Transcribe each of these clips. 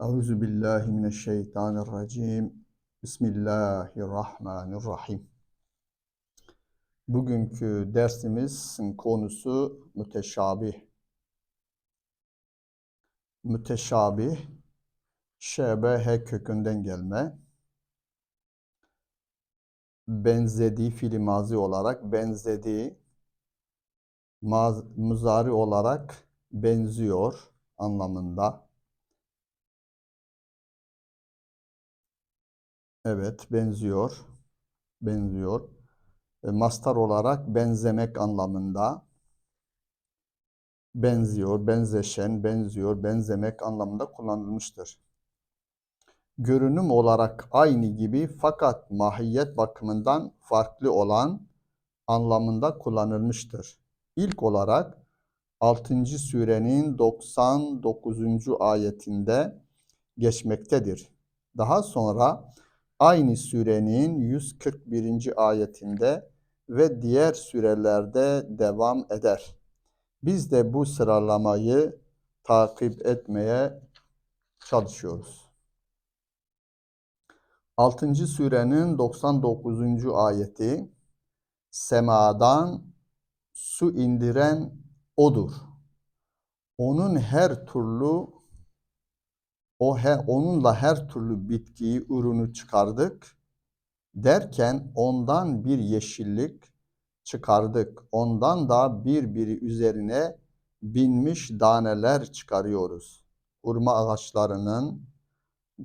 Euzu billahi mineşşeytanirracim. Bismillahirrahmanirrahim. Bugünkü dersimizin konusu müteşabih. Müteşabih, şebehe kökünden gelme. Benzediği fiili mazi olarak benzediği, muzari olarak benziyor anlamında. Evet, benziyor. Benziyor. E, mastar olarak benzemek anlamında. Benziyor, benzeşen, benziyor, benzemek anlamında kullanılmıştır. Görünüm olarak aynı gibi fakat mahiyet bakımından farklı olan anlamında kullanılmıştır. İlk olarak 6. surenin 99. ayetinde geçmektedir. Daha sonra aynı surenin 141. ayetinde ve diğer sürelerde devam eder. Biz de bu sıralamayı takip etmeye çalışıyoruz. 6. surenin 99. ayeti Semadan su indiren odur. Onun her türlü o he, onunla her türlü bitkiyi, ürünü çıkardık derken ondan bir yeşillik çıkardık. Ondan da birbiri üzerine binmiş daneler çıkarıyoruz. Hurma ağaçlarının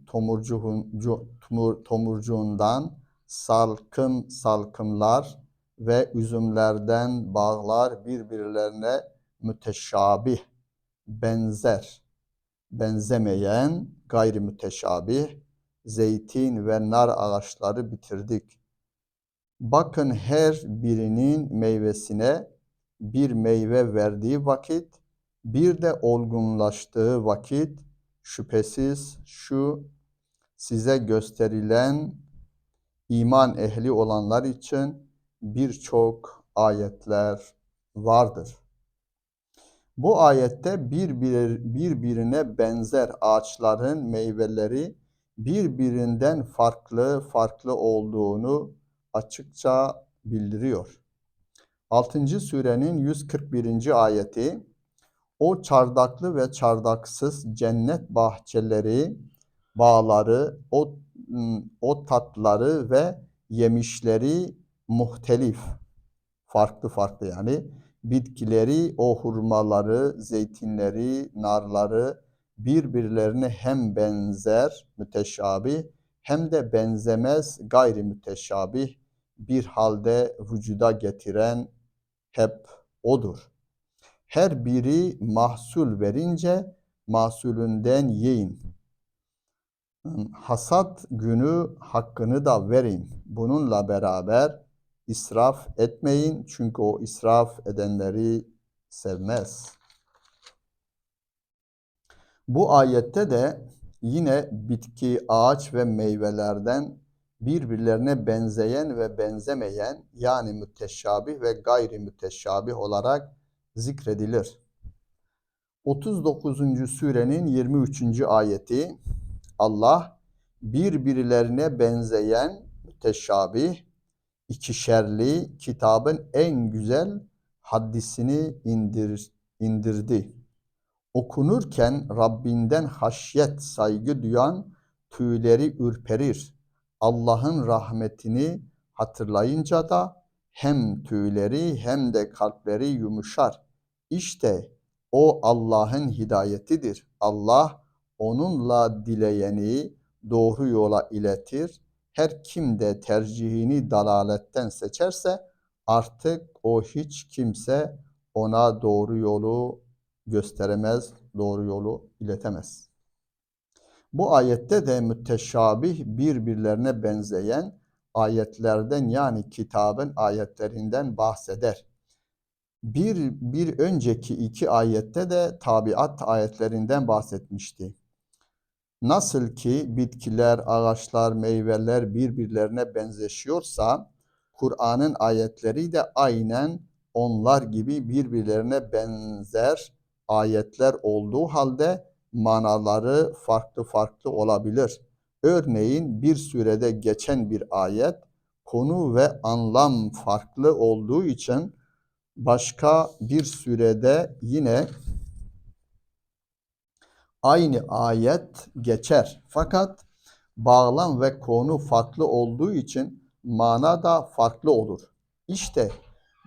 tomurcuğun, tomur, tomurcuğundan salkım salkımlar ve üzümlerden bağlar birbirlerine müteşabih, benzer benzemeyen gayri müteşabih zeytin ve nar ağaçları bitirdik. Bakın her birinin meyvesine bir meyve verdiği vakit, bir de olgunlaştığı vakit şüphesiz şu size gösterilen iman ehli olanlar için birçok ayetler vardır. Bu ayette birbir, birbirine benzer ağaçların meyveleri birbirinden farklı farklı olduğunu açıkça bildiriyor. 6. surenin 141. ayeti o çardaklı ve çardaksız cennet bahçeleri, bağları, o, o tatları ve yemişleri muhtelif, farklı farklı yani bitkileri, o hurmaları, zeytinleri, narları birbirlerine hem benzer, müteşabih hem de benzemez, gayri müteşabih bir halde vücuda getiren hep odur. Her biri mahsul verince mahsulünden yiyin. Hasat günü hakkını da verin. Bununla beraber israf etmeyin çünkü o israf edenleri sevmez. Bu ayette de yine bitki, ağaç ve meyvelerden birbirlerine benzeyen ve benzemeyen yani müteşabih ve gayri müteşabih olarak zikredilir. 39. surenin 23. ayeti Allah birbirlerine benzeyen müteşabih ikişerli kitabın en güzel haddisini indir, indirdi. Okunurken Rabbinden haşyet, saygı duyan tüyleri ürperir. Allah'ın rahmetini hatırlayınca da hem tüyleri hem de kalpleri yumuşar. İşte o Allah'ın hidayetidir. Allah onunla dileyeni doğru yola iletir her kim de tercihini dalaletten seçerse artık o hiç kimse ona doğru yolu gösteremez, doğru yolu iletemez. Bu ayette de müteşabih birbirlerine benzeyen ayetlerden yani kitabın ayetlerinden bahseder. Bir, bir önceki iki ayette de tabiat ayetlerinden bahsetmişti. Nasıl ki bitkiler, ağaçlar, meyveler birbirlerine benzeşiyorsa Kur'an'ın ayetleri de aynen onlar gibi birbirlerine benzer ayetler olduğu halde manaları farklı farklı olabilir. Örneğin bir sürede geçen bir ayet konu ve anlam farklı olduğu için başka bir sürede yine aynı ayet geçer. Fakat bağlam ve konu farklı olduğu için mana da farklı olur. İşte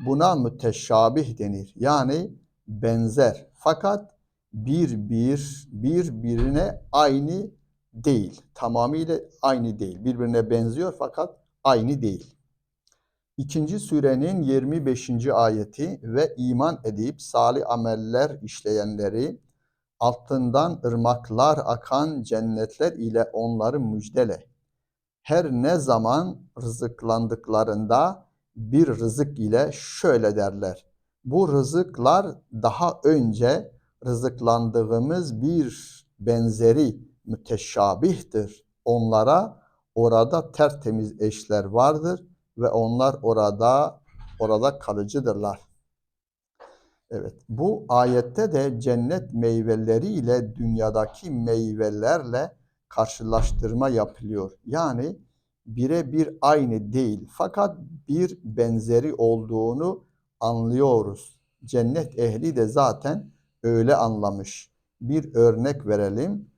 buna müteşabih denir. Yani benzer. Fakat bir bir birbirine aynı değil. Tamamıyla aynı değil. Birbirine benziyor fakat aynı değil. İkinci surenin 25. ayeti ve iman edip salih ameller işleyenleri altından ırmaklar akan cennetler ile onları müjdele. Her ne zaman rızıklandıklarında bir rızık ile şöyle derler. Bu rızıklar daha önce rızıklandığımız bir benzeri müteşabihtir. Onlara orada tertemiz eşler vardır ve onlar orada orada kalıcıdırlar. Evet, bu ayette de cennet meyveleri ile dünyadaki meyvelerle karşılaştırma yapılıyor. Yani birebir aynı değil fakat bir benzeri olduğunu anlıyoruz. Cennet ehli de zaten öyle anlamış. Bir örnek verelim.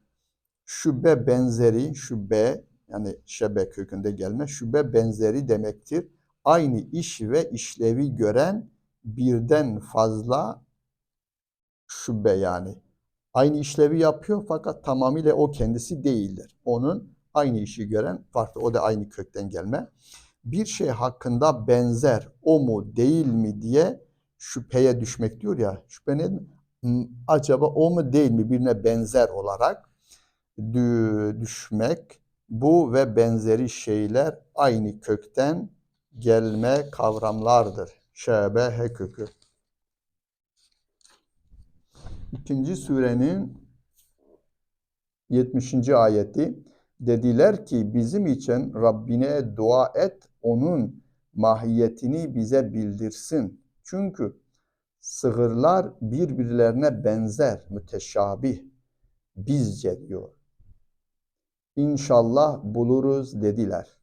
Şübe benzeri, şübe yani şebe kökünde gelme, şübe benzeri demektir. Aynı iş ve işlevi gören birden fazla şübe yani. Aynı işlevi yapıyor fakat tamamıyla o kendisi değildir. Onun aynı işi gören farklı. O da aynı kökten gelme. Bir şey hakkında benzer o mu değil mi diye şüpheye düşmek diyor ya. Şüphe ne? Acaba o mu değil mi birine benzer olarak düşmek bu ve benzeri şeyler aynı kökten gelme kavramlardır. Şebehe kökü. İkinci surenin 70. ayeti dediler ki bizim için Rabbine dua et onun mahiyetini bize bildirsin. Çünkü sığırlar birbirlerine benzer, müteşabih, bizce diyor. İnşallah buluruz dediler.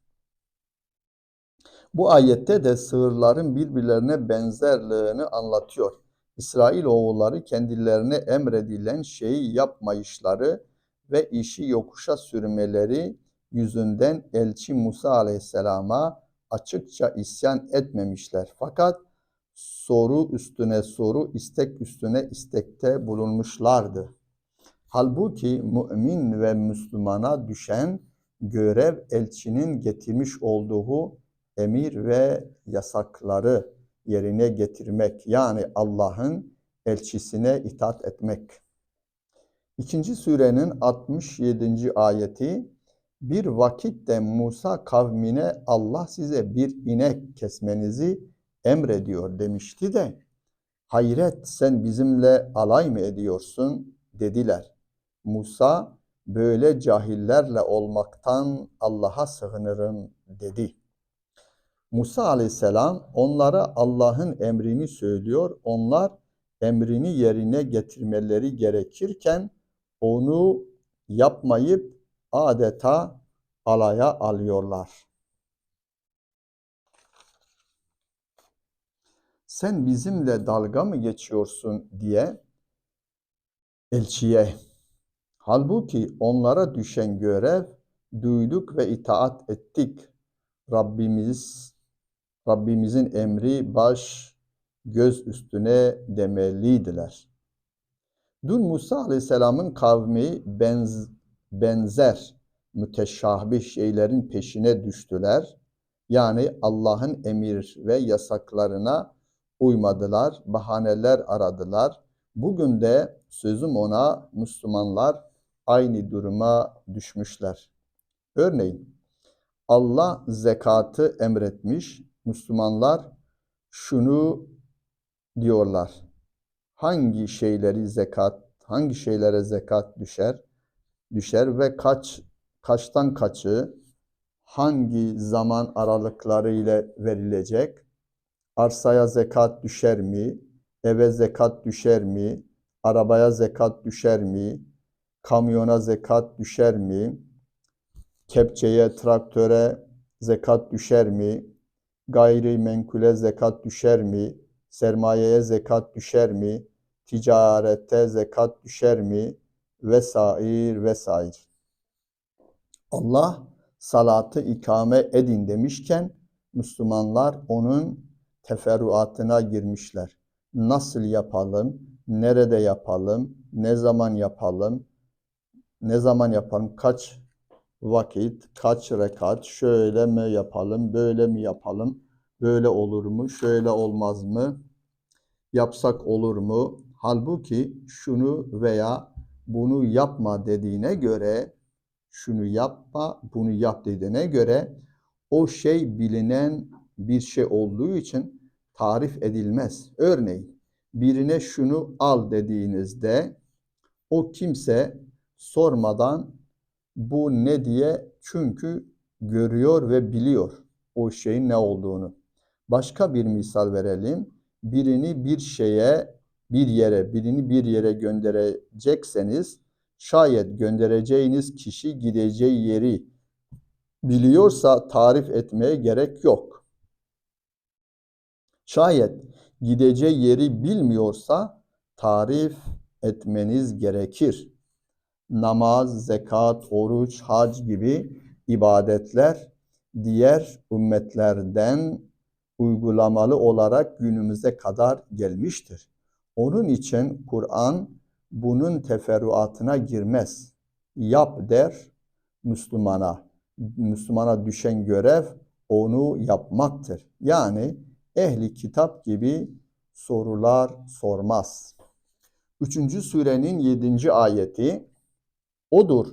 Bu ayette de sığırların birbirlerine benzerliğini anlatıyor. İsrail oğulları kendilerine emredilen şeyi yapmayışları ve işi yokuşa sürmeleri yüzünden elçi Musa aleyhisselama açıkça isyan etmemişler. Fakat soru üstüne soru, istek üstüne istekte bulunmuşlardı. Halbuki mümin ve Müslümana düşen görev elçinin getirmiş olduğu emir ve yasakları yerine getirmek yani Allah'ın elçisine itaat etmek. İkinci surenin 67. ayeti bir vakitte Musa kavmine Allah size bir inek kesmenizi emrediyor demişti de hayret sen bizimle alay mı ediyorsun dediler. Musa böyle cahillerle olmaktan Allah'a sığınırım dedi. Musa aleyhisselam onlara Allah'ın emrini söylüyor. Onlar emrini yerine getirmeleri gerekirken onu yapmayıp adeta alaya alıyorlar. Sen bizimle dalga mı geçiyorsun diye elçiye Halbuki onlara düşen görev duyduk ve itaat ettik. Rabbimiz Rabbimizin emri baş göz üstüne demeliydiler. Dün Musa Aleyhisselam'ın kavmi benz, benzer müteşabih şeylerin peşine düştüler. Yani Allah'ın emir ve yasaklarına uymadılar, bahaneler aradılar. Bugün de sözüm ona Müslümanlar aynı duruma düşmüşler. Örneğin Allah zekatı emretmiş, Müslümanlar şunu diyorlar. Hangi şeyleri zekat, hangi şeylere zekat düşer? Düşer ve kaç kaçtan kaçı hangi zaman aralıkları ile verilecek? Arsaya zekat düşer mi? Eve zekat düşer mi? Arabaya zekat düşer mi? Kamyona zekat düşer mi? Kepçeye, traktöre zekat düşer mi? Gayrimenkule zekat düşer mi? Sermayeye zekat düşer mi? Ticarete zekat düşer mi? Vesair vesair. Allah salatı ikame edin demişken Müslümanlar onun teferruatına girmişler. Nasıl yapalım? Nerede yapalım? Ne zaman yapalım? Ne zaman yapalım? Kaç vakit, kaç rekat? Şöyle mi yapalım? Böyle mi yapalım? Böyle olur mu? Şöyle olmaz mı? Yapsak olur mu? Halbuki şunu veya bunu yapma dediğine göre şunu yapma, bunu yap dediğine göre o şey bilinen bir şey olduğu için tarif edilmez. Örneğin birine şunu al dediğinizde o kimse sormadan bu ne diye çünkü görüyor ve biliyor o şeyin ne olduğunu. Başka bir misal verelim. Birini bir şeye, bir yere, birini bir yere gönderecekseniz şayet göndereceğiniz kişi gideceği yeri biliyorsa tarif etmeye gerek yok. Şayet gideceği yeri bilmiyorsa tarif etmeniz gerekir. Namaz, zekat, oruç, hac gibi ibadetler diğer ümmetlerden uygulamalı olarak günümüze kadar gelmiştir. Onun için Kur'an bunun teferruatına girmez. Yap der Müslümana. Müslümana düşen görev onu yapmaktır. Yani ehli kitap gibi sorular sormaz. Üçüncü surenin yedinci ayeti Odur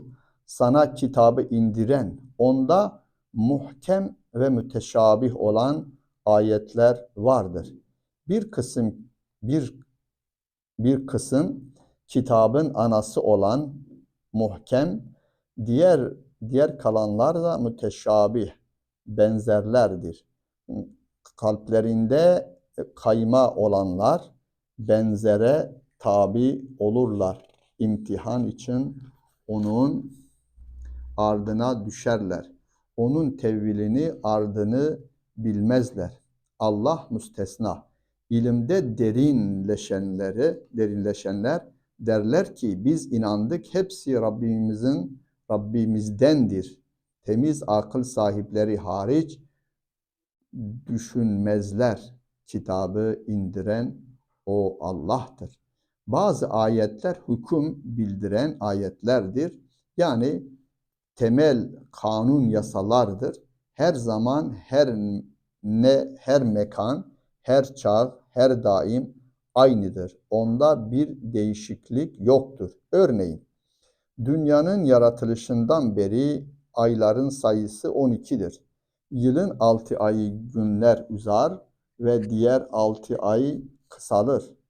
sana kitabı indiren, onda muhkem ve müteşabih olan ayetler vardır. Bir kısım bir bir kısım kitabın anası olan muhkem, diğer diğer kalanlar da müteşabih, benzerlerdir. Kalplerinde kayma olanlar benzere tabi olurlar. İmtihan için onun ardına düşerler. Onun tevvilini ardını bilmezler. Allah müstesna. İlimde derinleşenleri, derinleşenler derler ki biz inandık hepsi Rabbimizin Rabbimizdendir. Temiz akıl sahipleri hariç düşünmezler. Kitabı indiren o Allah'tır. Bazı ayetler hüküm bildiren ayetlerdir. Yani temel kanun yasalardır. Her zaman her ne her mekan, her çağ, her daim aynıdır. Onda bir değişiklik yoktur. Örneğin dünyanın yaratılışından beri ayların sayısı 12'dir. Yılın 6 ayı günler uzar ve diğer 6 ay kısalır.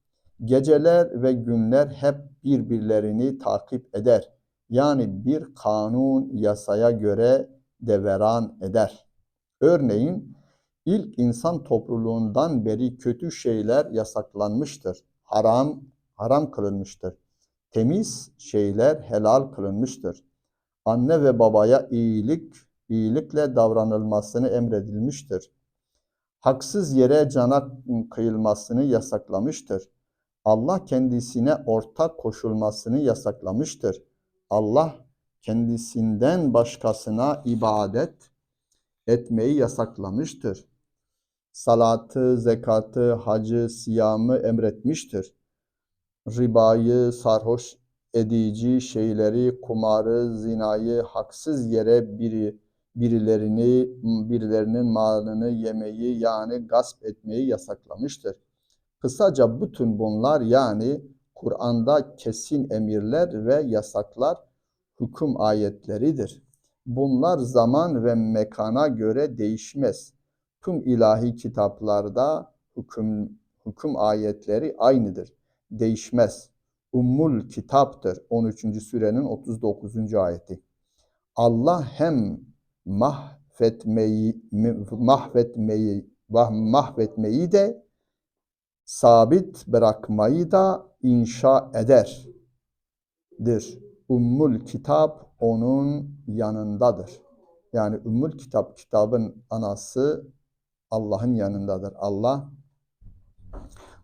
Geceler ve günler hep birbirlerini takip eder. Yani bir kanun yasaya göre deveran eder. Örneğin ilk insan topluluğundan beri kötü şeyler yasaklanmıştır. Haram haram kılınmıştır. Temiz şeyler helal kılınmıştır. Anne ve babaya iyilik iyilikle davranılmasını emredilmiştir. Haksız yere cana kıyılmasını yasaklamıştır. Allah kendisine ortak koşulmasını yasaklamıştır. Allah kendisinden başkasına ibadet etmeyi yasaklamıştır. Salatı, zekatı, hacı, siyamı emretmiştir. Ribayı, sarhoş edici şeyleri, kumarı, zinayı, haksız yere biri birilerini birilerinin malını yemeyi yani gasp etmeyi yasaklamıştır. Kısaca bütün bunlar yani Kur'an'da kesin emirler ve yasaklar hüküm ayetleridir. Bunlar zaman ve mekana göre değişmez. Tüm ilahi kitaplarda hüküm, hüküm ayetleri aynıdır. Değişmez. Ummul kitaptır. 13. sürenin 39. ayeti. Allah hem mahvetmeyi mahvetmeyi mahvetmeyi de sabit bırakmayı da inşa ederdir. Ümmül Kitap onun yanındadır. Yani Ümmül Kitap kitabın anası Allah'ın yanındadır. Allah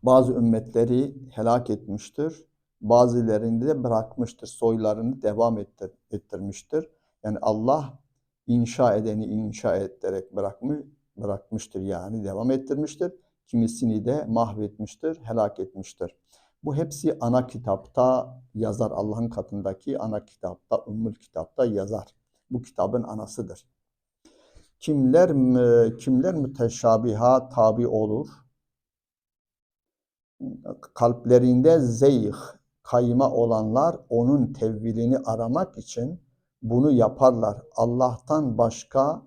bazı ümmetleri helak etmiştir. Bazılarını da bırakmıştır. Soylarını devam ettir, ettirmiştir. Yani Allah inşa edeni inşa ettirerek bırakmış, bırakmıştır yani devam ettirmiştir. Kimisini de mahvetmiştir, helak etmiştir. Bu hepsi ana kitapta yazar. Allah'ın katındaki ana kitapta, Ümmül Kitapta yazar. Bu kitabın anasıdır. Kimler kimler müteşabiha tabi olur? Kalplerinde zeyh, kayma olanlar onun tevvilini aramak için bunu yaparlar. Allah'tan başka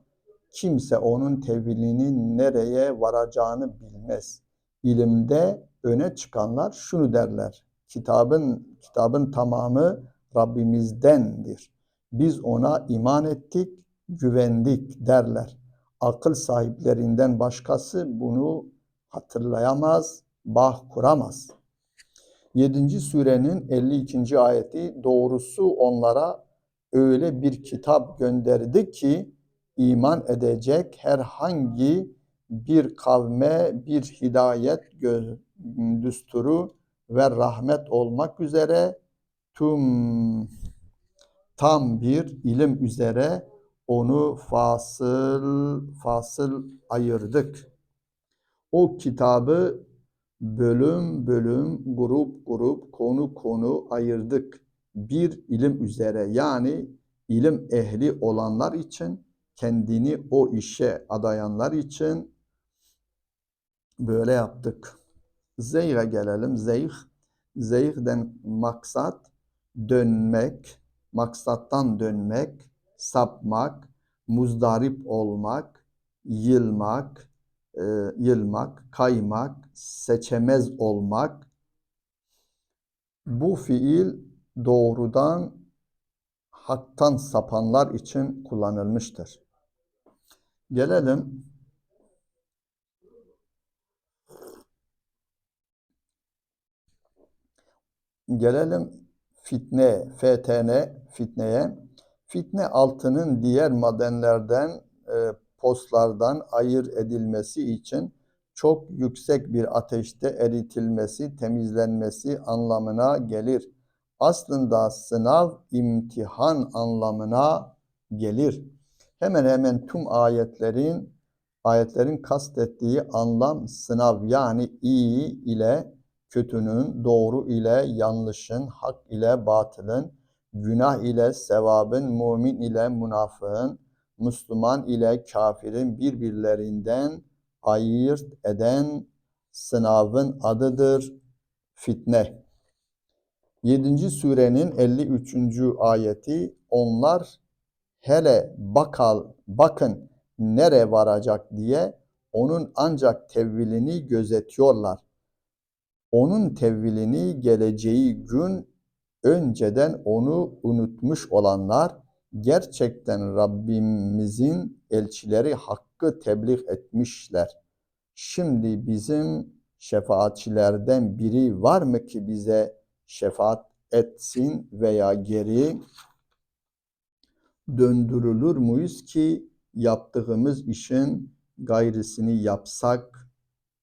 kimse onun tevilinin nereye varacağını bilmez. İlimde öne çıkanlar şunu derler. Kitabın kitabın tamamı Rabbimizdendir. Biz ona iman ettik, güvendik derler. Akıl sahiplerinden başkası bunu hatırlayamaz, bağ kuramaz. 7. surenin 52. ayeti doğrusu onlara öyle bir kitap gönderdi ki iman edecek herhangi bir kavme bir hidayet düsturu ve rahmet olmak üzere tüm tam bir ilim üzere onu fasıl fasıl ayırdık. O kitabı bölüm bölüm, grup grup, konu konu ayırdık. Bir ilim üzere yani ilim ehli olanlar için, kendini o işe adayanlar için böyle yaptık. Zeyh'e gelelim. Zeyh, zeyhden maksat dönmek, maksattan dönmek, sapmak, muzdarip olmak, yılmak, e, yılmak, kaymak, seçemez olmak. Bu fiil doğrudan haktan sapanlar için kullanılmıştır. Gelelim Gelelim fitne, FTN, fitneye. Fitne altının diğer madenlerden, e, postlardan ayır edilmesi için çok yüksek bir ateşte eritilmesi, temizlenmesi anlamına gelir. Aslında sınav, imtihan anlamına gelir. Hemen hemen tüm ayetlerin ayetlerin kastettiği anlam sınav yani iyi ile kötünün, doğru ile yanlışın, hak ile batılın, günah ile sevabın, mümin ile münafığın, Müslüman ile kafirin birbirlerinden ayırt eden sınavın adıdır fitne. 7. surenin 53. ayeti onlar hele bakal bakın nere varacak diye onun ancak tevvilini gözetiyorlar. Onun tevvilini geleceği gün önceden onu unutmuş olanlar gerçekten Rabbimizin elçileri hakkı tebliğ etmişler. Şimdi bizim şefaatçilerden biri var mı ki bize şefaat etsin veya geri döndürülür müyüz ki yaptığımız işin gayrısını yapsak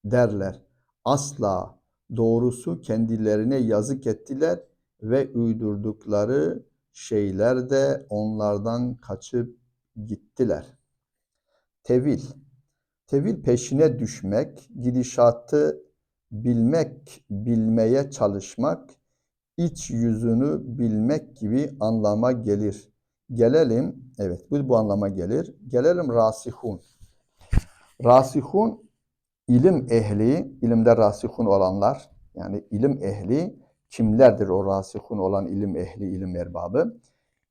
derler. Asla doğrusu kendilerine yazık ettiler ve uydurdukları şeyler de onlardan kaçıp gittiler. Tevil. Tevil peşine düşmek, gidişatı bilmek, bilmeye çalışmak, iç yüzünü bilmek gibi anlama gelir. Gelelim, evet bu bu anlama gelir. Gelelim rasihun. Rasihun ilim ehli, ilimde rasihun olanlar, yani ilim ehli kimlerdir o rasihun olan ilim ehli, ilim erbabı?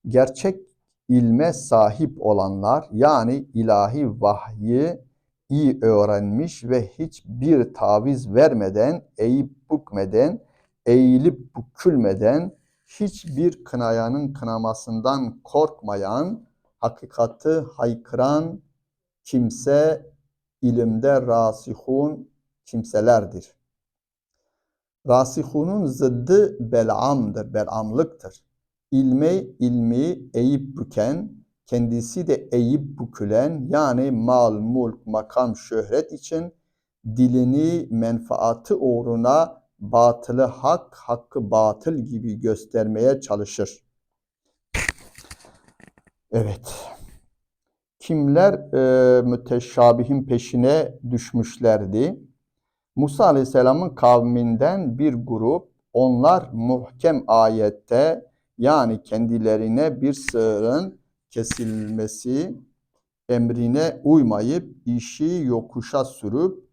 Gerçek ilme sahip olanlar, yani ilahi vahyi iyi öğrenmiş ve hiçbir taviz vermeden, eğip bükmeden, eğilip bükülmeden, hiçbir kınayanın kınamasından korkmayan, hakikati haykıran kimse ilimde rasihun kimselerdir. Rasihunun zıddı belamdır, belamlıktır. ilme ilmi eğip büken, kendisi de eğip bükülen yani mal, mulk, makam, şöhret için dilini menfaatı uğruna batılı hak, hakkı batıl gibi göstermeye çalışır. Evet. Kimler e, müteşabihin peşine düşmüşlerdi? Musa Aleyhisselam'ın kavminden bir grup, onlar muhkem ayette yani kendilerine bir sığırın kesilmesi emrine uymayıp işi yokuşa sürüp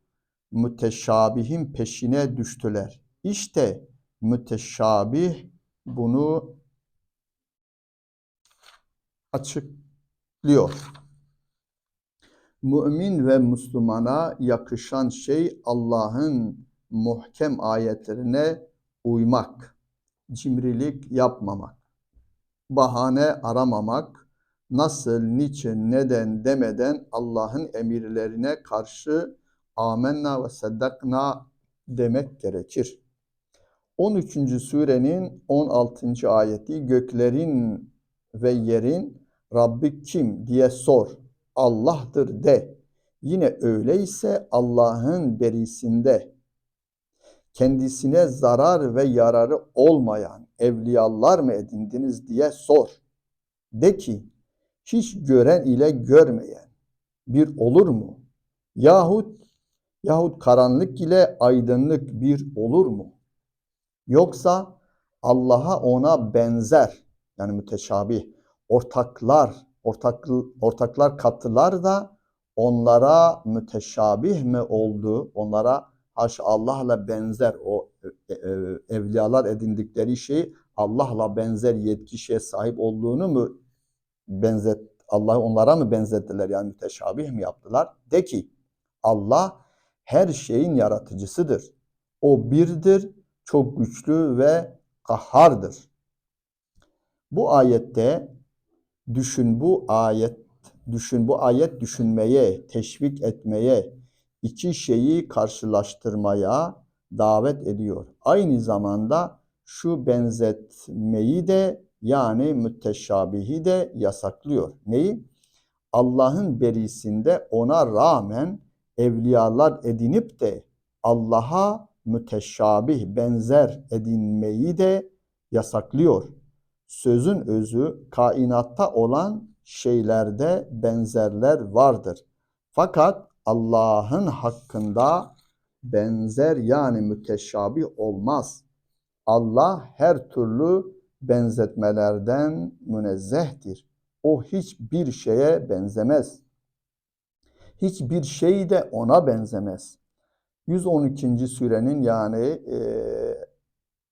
müteşabihin peşine düştüler. İşte müteşabih bunu açıklıyor. Mümin ve Müslümana yakışan şey Allah'ın muhkem ayetlerine uymak, cimrilik yapmamak, bahane aramamak, nasıl, niçin, neden demeden Allah'ın emirlerine karşı amenna ve saddakna demek gerekir. 13. surenin 16. ayeti göklerin ve yerin Rabbi kim diye sor. Allah'tır de. Yine öyleyse Allah'ın berisinde kendisine zarar ve yararı olmayan evliyalar mı edindiniz diye sor. De ki hiç gören ile görmeyen bir olur mu? Yahut yahut karanlık ile aydınlık bir olur mu? Yoksa Allah'a ona benzer yani müteşabih ortaklar ortak, ortaklar kattılar da onlara müteşabih mi oldu? Onlara haşa Allah'la benzer o e, e, evliyalar edindikleri şey Allah'la benzer yetki şeye sahip olduğunu mu benzet Allah onlara mı benzettiler yani müteşabih mi yaptılar? De ki Allah her şeyin yaratıcısıdır. O birdir, çok güçlü ve kahhardır. Bu ayette düşün bu ayet düşün bu ayet düşünmeye, teşvik etmeye, iki şeyi karşılaştırmaya davet ediyor. Aynı zamanda şu benzetmeyi de yani müteşabihi de yasaklıyor. Neyi? Allah'ın berisinde ona rağmen evliyalar edinip de Allah'a müteşabih benzer edinmeyi de yasaklıyor. Sözün özü kainatta olan şeylerde benzerler vardır. Fakat Allah'ın hakkında benzer yani müteşabih olmaz. Allah her türlü benzetmelerden münezzehtir. O hiçbir şeye benzemez. Hiçbir şey de ona benzemez. 112. surenin yani e,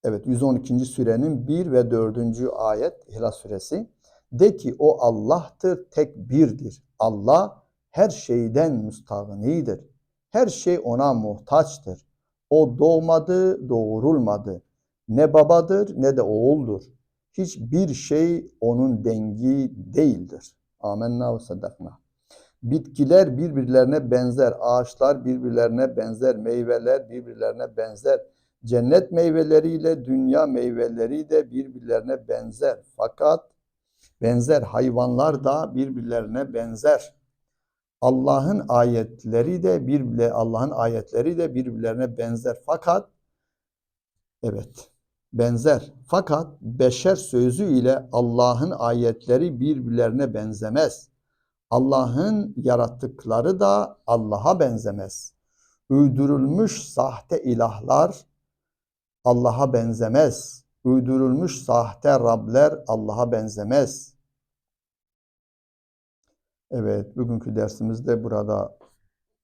evet 112. surenin 1 ve 4. ayet İhlas suresi de ki o Allah'tır, tek birdir. Allah her şeyden müstahnidir. Her şey ona muhtaçtır. O doğmadı, doğurulmadı. Ne babadır ne de oğuldur. Hiçbir şey onun dengi değildir. Amenna ve sadakna. Bitkiler birbirlerine benzer, ağaçlar birbirlerine benzer, meyveler birbirlerine benzer. Cennet meyveleriyle dünya meyveleri de birbirlerine benzer. Fakat benzer hayvanlar da birbirlerine benzer. Allah'ın ayetleri de birbirle Allah'ın ayetleri de birbirlerine benzer. Fakat evet benzer. Fakat beşer sözü ile Allah'ın ayetleri birbirlerine benzemez. Allah'ın yarattıkları da Allah'a benzemez. Uydurulmuş sahte ilahlar Allah'a benzemez. Uydurulmuş sahte Rabler Allah'a benzemez. Evet, bugünkü dersimiz de burada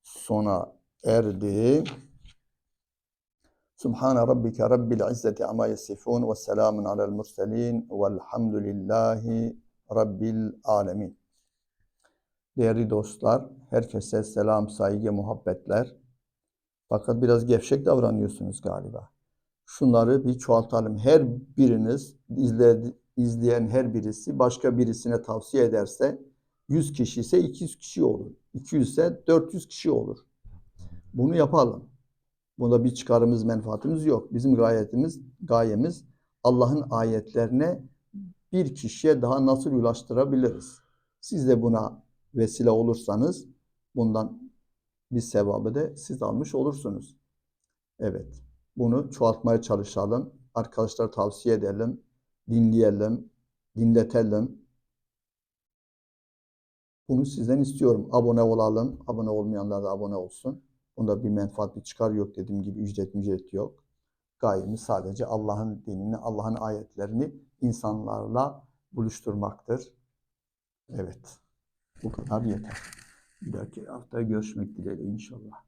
sona erdi. Subhane rabbike rabbil izzeti ama yasifun ve selamun alel murselin velhamdülillahi rabbil alemin. Değerli dostlar, herkese selam, saygı, muhabbetler. Fakat biraz gevşek davranıyorsunuz galiba. Şunları bir çoğaltalım. Her biriniz, izleyen her birisi başka birisine tavsiye ederse 100 kişi ise 200 kişi olur. 200 ise 400 kişi olur. Bunu yapalım. Bunda bir çıkarımız, menfaatimiz yok. Bizim gayetimiz, gayemiz Allah'ın ayetlerine bir kişiye daha nasıl ulaştırabiliriz? Siz de buna vesile olursanız bundan bir sevabı da siz almış olursunuz. Evet. Bunu çoğaltmaya çalışalım. Arkadaşlar tavsiye edelim. Dinleyelim. Dinletelim. Bunu sizden istiyorum. Abone olalım. Abone olmayanlar da abone olsun. Bunda bir menfaat, bir çıkar yok dediğim gibi ücret ücret yok. Gayemiz sadece Allah'ın dinini, Allah'ın ayetlerini insanlarla buluşturmaktır. Evet. Bu kadar yeter. Bir dahaki hafta görüşmek dileğiyle inşallah.